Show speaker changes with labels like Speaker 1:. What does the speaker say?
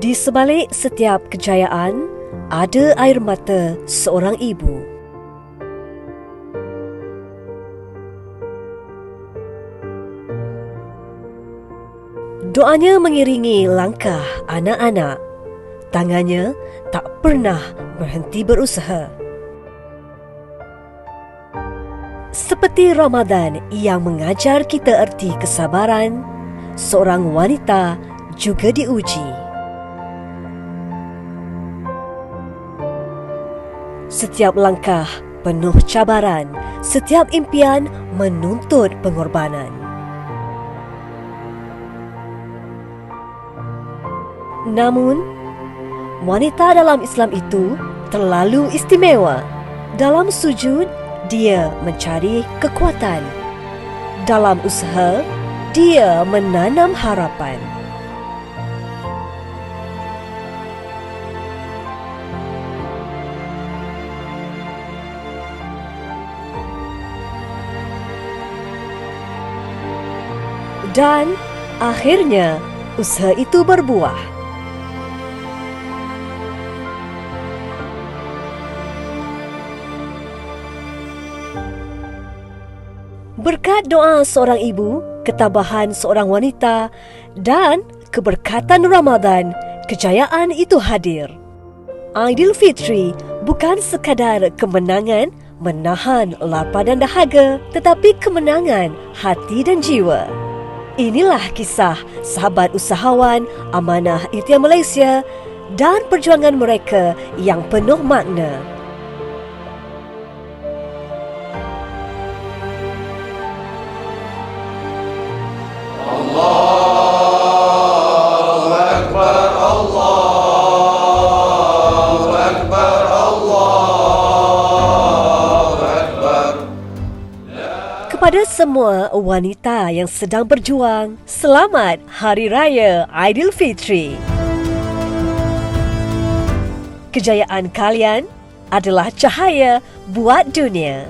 Speaker 1: Di sebalik setiap kejayaan, ada air mata seorang ibu. Doanya mengiringi langkah anak-anak. Tangannya tak pernah berhenti berusaha. Seperti Ramadan yang mengajar kita erti kesabaran, seorang wanita juga diuji. Setiap langkah penuh cabaran, setiap impian menuntut pengorbanan. Namun, wanita dalam Islam itu terlalu istimewa. Dalam sujud, dia mencari kekuatan. Dalam usaha, dia menanam harapan. Dan akhirnya usaha itu berbuah. Berkat doa seorang ibu, ketabahan seorang wanita dan keberkatan Ramadan, kejayaan itu hadir. Aidilfitri bukan sekadar kemenangan menahan lapar dan dahaga, tetapi kemenangan hati dan jiwa. Inilah kisah sahabat usahawan Amanah Ikhtiar Malaysia dan perjuangan mereka yang penuh makna. Kepada semua wanita yang sedang berjuang, selamat Hari Raya Aidilfitri. Kejayaan kalian adalah cahaya buat dunia.